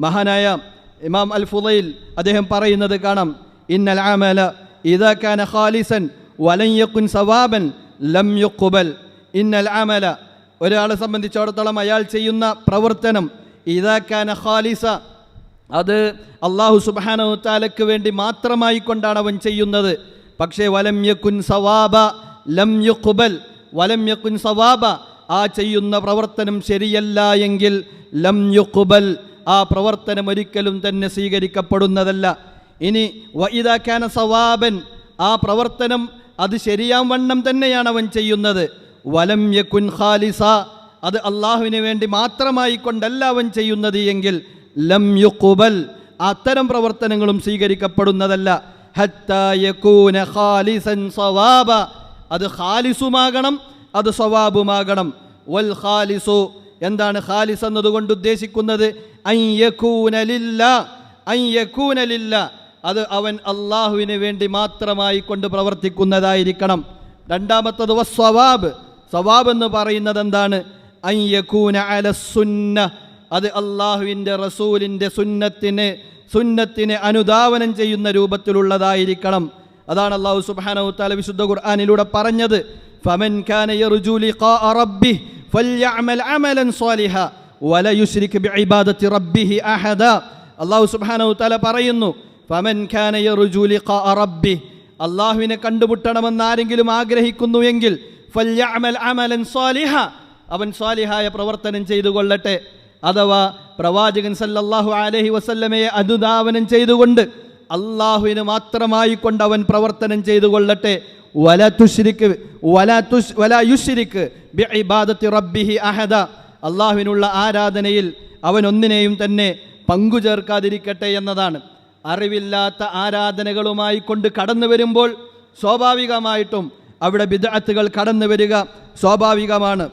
മഹാനായ ഇമാം അൽ ഫുദൈൽ അദ്ദേഹം പറയുന്നത് കാണാം. ഇന്നൽ ആമല ഇദാ കാന ഖാലിസൻ വലൻ യകുൻ സവാബൻ ലം യുക്കുബൽ ഇന്നൽ ആമല ഒരാളെ സംബന്ധിച്ചിടത്തോളം അയാൾ ചെയ്യുന്ന പ്രവർത്തനം ഇദാ കാന ഖാലിസ. അത് അള്ളാഹു സുബാന താലയ്ക്ക് വേണ്ടി മാത്രമായി കൊണ്ടാണ് അവൻ ചെയ്യുന്നത്. പക്ഷേ വലം യക്കുൻ സവാബ ലം യുക്കുബൽ വലം യക്കുൻ സവാബ ആ ചെയ്യുന്ന പ്രവർത്തനം ശരിയല്ല എങ്കിൽ ലം യുഖ്ബൽ. ആ പ്രവർത്തനം ഒരിക്കലും തന്നെ സ്വീകരിക്കപ്പെടുന്നതല്ല. ഇനി വൈദാഖ്യാന സവാബൻ ആ പ്രവർത്തനം അത് ശരിയാം വണ്ണം തന്നെയാണ് അവൻ ചെയ്യുന്നത്. വലം യക്കുൻ ഖാലിസ അത് അള്ളാഹുവിന് വേണ്ടി മാത്രമായി കൊണ്ടല്ല അവൻ ചെയ്യുന്നത് എങ്കിൽ ലം യുഖുബൽ അത്തരം പ്രവർത്തനങ്ങളും സ്വീകരിക്കപ്പെടുന്നതല്ല. ഖാലിസൻ സവാബ അത് ഖാലിസുമാകണം അത് സവാബുമാകണം. വൽ ഖാലിസു എന്താണ് ഖാലിസ് എന്നതുകൊണ്ട് ഉദ്ദേശിക്കുന്നത്? അയ്യക്കൂനലില്ല യകൂന ലില്ലാ അൻ യകൂന ലില്ലാ. അത് അവൻ അള്ളാഹുവിന് വേണ്ടി മാത്രമായി കൊണ്ട് പ്രവർത്തിക്കുന്നതായിരിക്കണം. രണ്ടാമത്തത് വസ്വവാബ് സ്വവാബ് എന്ന് പറയുന്നത് എന്താണ്? അയ്യക്കൂന യകൂന അല സുന്ന. അത് അള്ളാഹുവിന്റെ റസൂലിന്റെ സുന്നത്തിന് സുന്നത്തിന് അനുധാവനം ചെയ്യുന്ന രൂപത്തിലുള്ളതായിരിക്കണം. അതാണ് അള്ളാഹു സുബ്ഹാനഹു തആല വിശുദ്ധ ഖുർആാനിലൂടെ പറഞ്ഞത്. ഫമൻ യർജു അള്ളാഹു സുബ്ഹാനഹു തആല പറയുന്നു അള്ളാഹുവിനെ കണ്ടുമുട്ടണമെന്ന് ആരെങ്കിലും ആഗ്രഹിക്കുന്നു എങ്കിൽ അവൻ സ്വാലിഹായ പ്രവർത്തനം ചെയ്തു കൊള്ളട്ടെ. അഥവാ പ്രവാചകൻ സല്ലല്ലാഹു അലൈഹി വസല്ലമയെ അനുധാവനം ചെയ്തുകൊണ്ട് അള്ളാഹുവിന് മാത്രമായി കൊണ്ട് അവൻ പ്രവർത്തനം ചെയ്തു കൊള്ളട്ടെ. വല തുശ്രിക്ക് വല തുഷ് വല യുശ്രിക്ക് ബി ഇബാദത്തി റബ്ബിഹി അഹദ. അള്ളാഹുവിനുള്ള ആരാധനയിൽ അവൻ ഒന്നിനെയും തന്നെ പങ്കു ചേർക്കാതിരിക്കട്ടെ എന്നതാണ്. അറിവില്ലാത്ത ആരാധനകളുമായി കൊണ്ട് കടന്നു വരുമ്പോൾ സ്വാഭാവികമായിട്ടും അവിടെ ബിദഅത്തുകൾ കടന്നു വരിക സ്വാഭാവികമാണ്.